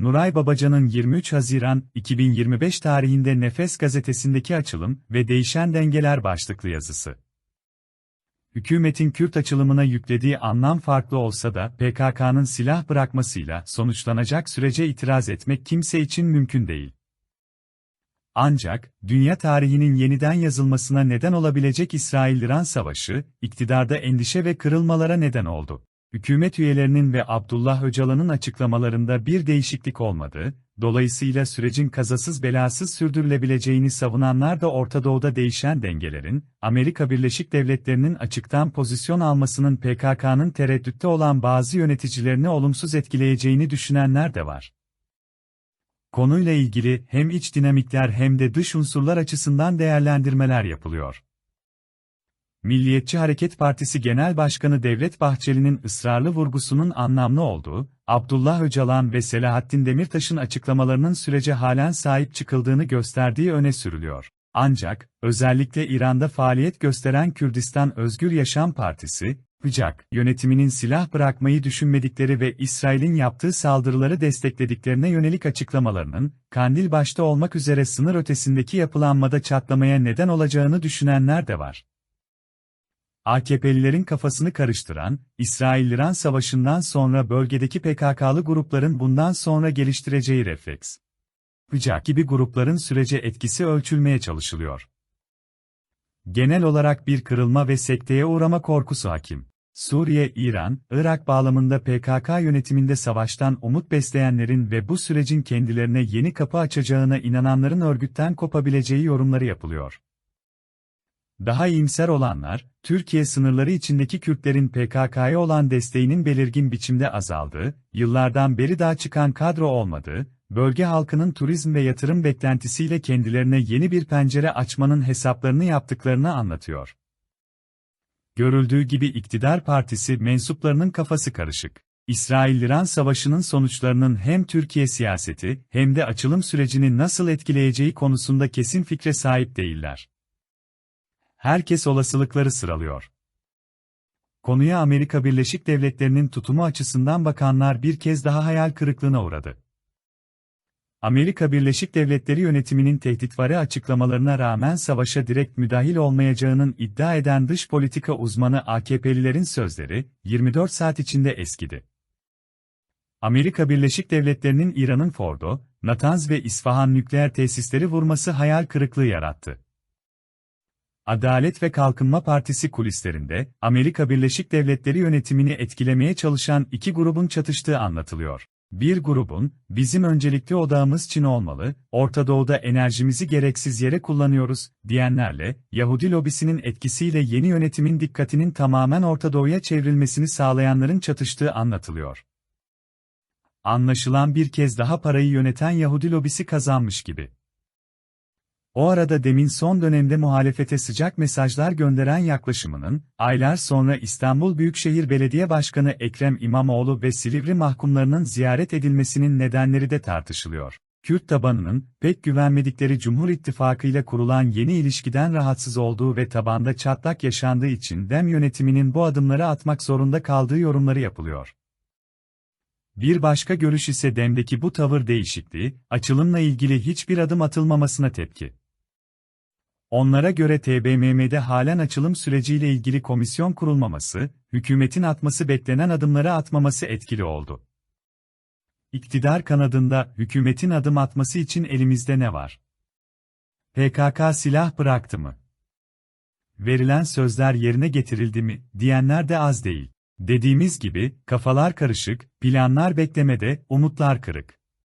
Nuray Babacan'ın 23 Haziran 2025 tarihinde Nefes gazetesindeki açılım ve değişen dengeler başlıklı yazısı. Hükümetin Kürt açılımına yüklediği anlam farklı olsa da PKK'nın silah bırakmasıyla sonuçlanacak sürece itiraz etmek kimse için mümkün değil. Ancak, dünya tarihinin yeniden yazılmasına neden olabilecek İsrail-İran savaşı, iktidarda endişe ve kırılmalara neden oldu. Hükümet üyelerinin ve Abdullah Öcalan'ın açıklamalarında bir değişiklik olmadı, dolayısıyla sürecin kazasız belasız sürdürülebileceğini savunanlar da Orta Doğu'da değişen dengelerin, Amerika Birleşik Devletleri'nin açıktan pozisyon almasının PKK'nın tereddütte olan bazı yöneticilerini olumsuz etkileyeceğini düşünenler de var. Konuyla ilgili hem iç dinamikler hem de dış unsurlar açısından değerlendirmeler yapılıyor. Milliyetçi Hareket Partisi Genel Başkanı Devlet Bahçeli'nin ısrarlı vurgusunun anlamlı olduğu, Abdullah Öcalan ve Selahattin Demirtaş'ın açıklamalarının sürece halen sahip çıkıldığını gösterdiği öne sürülüyor. Ancak, özellikle İran'da faaliyet gösteren Kürdistan Özgür Yaşam Partisi, Hıcak, yönetiminin silah bırakmayı düşünmedikleri ve İsrail'in yaptığı saldırıları desteklediklerine yönelik açıklamalarının, Kandil başta olmak üzere sınır ötesindeki yapılanmada çatlamaya neden olacağını düşünenler de var. AKP'lilerin kafasını karıştıran, İsrail-İran savaşından sonra bölgedeki PKK'lı grupların bundan sonra geliştireceği refleks. Hıcak gibi grupların sürece etkisi ölçülmeye çalışılıyor. Genel olarak bir kırılma ve sekteye uğrama korkusu hakim. Suriye, İran, Irak bağlamında PKK yönetiminde savaştan umut besleyenlerin ve bu sürecin kendilerine yeni kapı açacağına inananların örgütten kopabileceği yorumları yapılıyor. Daha iyimser olanlar, Türkiye sınırları içindeki Kürtlerin PKK'ya olan desteğinin belirgin biçimde azaldığı, yıllardan beri daha çıkan kadro olmadığı, bölge halkının turizm ve yatırım beklentisiyle kendilerine yeni bir pencere açmanın hesaplarını yaptıklarını anlatıyor. Görüldüğü gibi iktidar partisi mensuplarının kafası karışık. İsrail-İran savaşının sonuçlarının hem Türkiye siyaseti hem de açılım sürecini nasıl etkileyeceği konusunda kesin fikre sahip değiller. Herkes olasılıkları sıralıyor. Konuya Amerika Birleşik Devletleri'nin tutumu açısından bakanlar bir kez daha hayal kırıklığına uğradı. Amerika Birleşik Devletleri yönetiminin tehditvari açıklamalarına rağmen savaşa direkt müdahil olmayacağının iddia eden dış politika uzmanı AKP'lilerin sözleri, 24 saat içinde eskidi. Amerika Birleşik Devletleri'nin İran'ın Fordo, Natanz ve İsfahan nükleer tesisleri vurması hayal kırıklığı yarattı. Adalet ve Kalkınma Partisi kulislerinde, Amerika Birleşik Devletleri yönetimini etkilemeye çalışan iki grubun çatıştığı anlatılıyor. Bir grubun, bizim öncelikli odağımız Çin olmalı, Orta Doğu'da enerjimizi gereksiz yere kullanıyoruz, diyenlerle, Yahudi lobisinin etkisiyle yeni yönetimin dikkatinin tamamen Orta Doğu'ya çevrilmesini sağlayanların çatıştığı anlatılıyor. Anlaşılan bir kez daha parayı yöneten Yahudi lobisi kazanmış gibi. O arada demin son dönemde muhalefete sıcak mesajlar gönderen yaklaşımının, aylar sonra İstanbul Büyükşehir Belediye Başkanı Ekrem İmamoğlu ve Silivri mahkumlarının ziyaret edilmesinin nedenleri de tartışılıyor. Kürt tabanının, pek güvenmedikleri Cumhur İttifakı ile kurulan yeni ilişkiden rahatsız olduğu ve tabanda çatlak yaşandığı için DEM yönetiminin bu adımları atmak zorunda kaldığı yorumları yapılıyor. Bir başka görüş ise DEM'deki bu tavır değişikliği, açılımla ilgili hiçbir adım atılmamasına tepki. Onlara göre TBMM'de halen açılım süreciyle ilgili komisyon kurulmaması, hükümetin atması beklenen adımları atmaması etkili oldu. İktidar kanadında hükümetin adım atması için elimizde ne var? PKK silah bıraktı mı? Verilen sözler yerine getirildi mi, diyenler de az değil. Dediğimiz gibi, kafalar karışık, planlar beklemede, umutlar kırık.